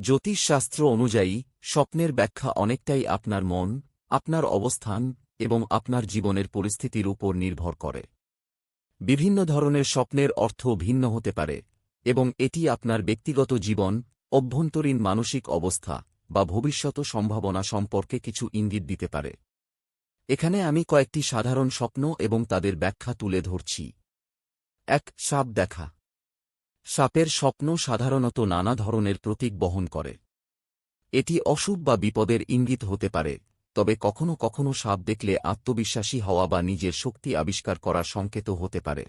জ্যোতিষশাস্ত্র অনুযায়ী, স্বপ্নের ব্যাখ্যা অনেকটাই আপনার মন, আপনার অবস্থান, এবং আপনার জীবনের পরিস্থিতির উপর নির্ভর করে। বিভিন্ন ধরনের স্বপ্নের অর্থ ভিন্ন হতে পারে, এবং এটি আপনার ব্যক্তিগত জীবন, অভ্যন্তরীণ মানসিক অবস্থা, বা ভবিষ্যত সম্ভাবনা সম্পর্কে কিছু ইঙ্গিত দিতে পারে। এখানে আমি কয়েকটি সাধারণ স্বপ্ন এবং তাদের ব্যাখ্যা তুলে ধরছি। এক, সাপ দেখা। সাপের স্বপ্ন সাধারণত নানা ধরনের প্রতীক বহন করে। এটি অশুভ বা বিপদের ইঙ্গিত হতে পারে, তবে কখনো কখনো সাপ দেখলে আত্মবিশ্বাসী হওয়া বা নিজের শক্তি আবিষ্কার করার সংকেত হতে পারে।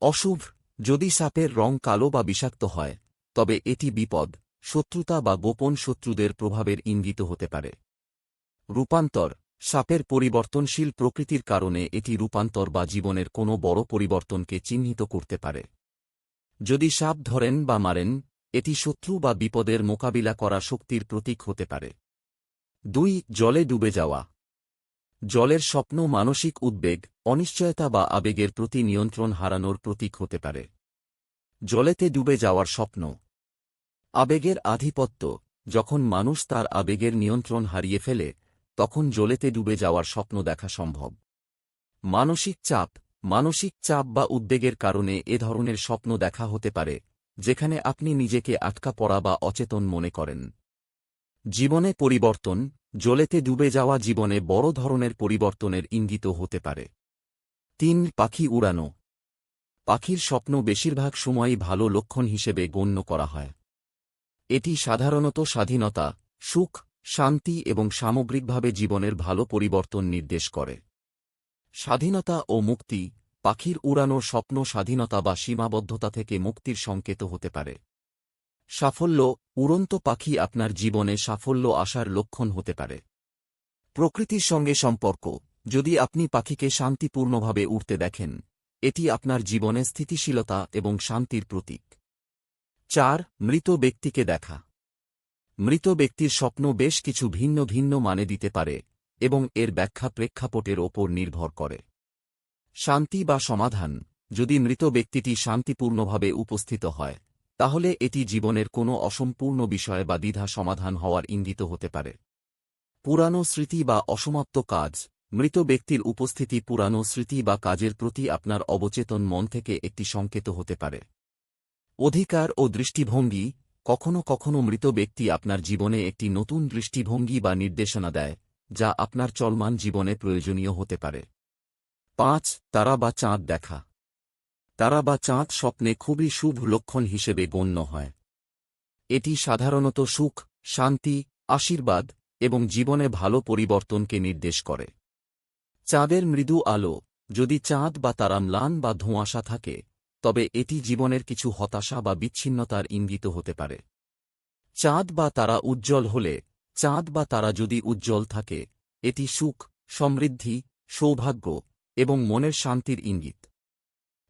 অশুভ, যদি সাপের রং কালো বা বিষাক্ত হয়, তবে এটি বিপদ, শত্রুতা বা গোপন শত্রুদের প্রভাবের ইঙ্গিত হতে পারে। রূপান্তর, সাপের পরিবর্তনশীল প্রকৃতির কারণে এটি রূপান্তর বা জীবনের কোনো বড় পরিবর্তনকে চিহ্নিত করতে পারে। যদি সাপ ধরেন বা মারেন, এটি শত্রু বা বিপদের মোকাবিলা করা শক্তির প্রতীক হতে পারে। দুই, জলে ডুবে যাওয়া। জলের স্বপ্ন মানসিক উদ্বেগ, অনিশ্চয়তা বা আবেগের প্রতি নিয়ন্ত্রণ হারানোর প্রতীক হতে পারে। জলেতে ডুবে যাওয়ার স্বপ্ন। আবেগের আধিপত্য, যখন মানুষ তার আবেগের নিয়ন্ত্রণ হারিয়ে ফেলে, তখন জলেতে ডুবে যাওয়ার স্বপ্ন দেখা সম্ভব। মানসিক চাপ মানসিক চাপ বা উদ্বেগের কারণে এ ধরনের স্বপ্ন দেখা হতে পারে, যেখানে আপনি নিজেকে আটকা পড়া বা অচেতন মনে করেন। জীবনে পরিবর্তন, জলেতে ডুবে যাওয়া জীবনে বড় ধরনের পরিবর্তনের ইঙ্গিত হতে পারে। তিন, পাখি উড়ানো। পাখির স্বপ্ন বেশিরভাগ সময়ই ভালো লক্ষণ হিসেবে গণ্য করা হয়। এটি সাধারণত স্বাধীনতা, সুখ, শান্তি এবং সামগ্রিকভাবে জীবনের ভালো পরিবর্তন নির্দেশ করে। স্বাধীনতা ও মুক্তি, পাখির উড়ানোর স্বপ্ন স্বাধীনতা বা সীমাবদ্ধতা থেকে মুক্তির সংকেত হতে পারে। সাফল্য, উড়ন্ত পাখি আপনার জীবনে সাফল্য আসার লক্ষণ হতে পারে। প্রকৃতির সঙ্গে সম্পর্ক, যদি আপনি পাখিকে শান্তিপূর্ণভাবে উড়তে দেখেন, এটি আপনার জীবনে স্থিতিশীলতা এবং শান্তির প্রতীক। চার, মৃত ব্যক্তিকে দেখা। মৃত ব্যক্তির স্বপ্ন বেশ কিছু ভিন্ন ভিন্ন মানে দিতে পারে এবং এর ব্যাখ্যা প্রেক্ষাপটের ওপর নির্ভর করে। শান্তি বা সমাধান, যদি মৃত ব্যক্তিটি শান্তিপূর্ণভাবে উপস্থিত হয়, তাহলে এটি জীবনের কোনো অসম্পূর্ণ বিষয় বা দ্বিধা সমাধান হওয়ার ইঙ্গিত হতে পারে। পুরানো স্মৃতি বা অসমাপ্ত কাজ, মৃত ব্যক্তির উপস্থিতি পুরানো স্মৃতি বা কাজের প্রতি আপনার অবচেতন মন থেকে একটি সংকেত হতে পারে। অধিকার ও দৃষ্টিভঙ্গি, কখনো কখনো মৃত ব্যক্তি আপনার জীবনে একটি নতুন দৃষ্টিভঙ্গি বা নির্দেশনা দেয় যা আপনার চলমান জীবনে প্রয়োজনীয় হতে পারে। পাঁচ, তারা বা চাঁদ দেখা। তারা বা চাঁদ স্বপ্নে খুবই শুভ লক্ষণ হিসেবে গণ্য হয়। এটি সাধারণত সুখ, শান্তি, আশীর্বাদ এবং জীবনে ভালো পরিবর্তনকে নির্দেশ করে। চাঁদের মৃদু আলো, যদি চাঁদ বা তারা ম্লান বা ধোঁয়াশা থাকে, তবে এটি জীবনের কিছু হতাশা বা বিচ্ছিন্নতার ইঙ্গিত হতে পারে। চাঁদ বা তারা উজ্জ্বল হলে চাঁদ বা তারা যদি উজ্জ্বল থাকে, এটি সুখ, সমৃদ্ধি, সৌভাগ্য এবং মনের শান্তির ইঙ্গিত।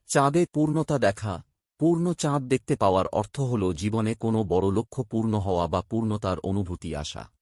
চাঁদে পূর্ণতা দেখা, পূর্ণ চাঁদ দেখতে পাওয়ার অর্থ হল জীবনে কোনো বড় লক্ষ্য পূর্ণ হওয়া বা পূর্ণতার অনুভূতি আসা।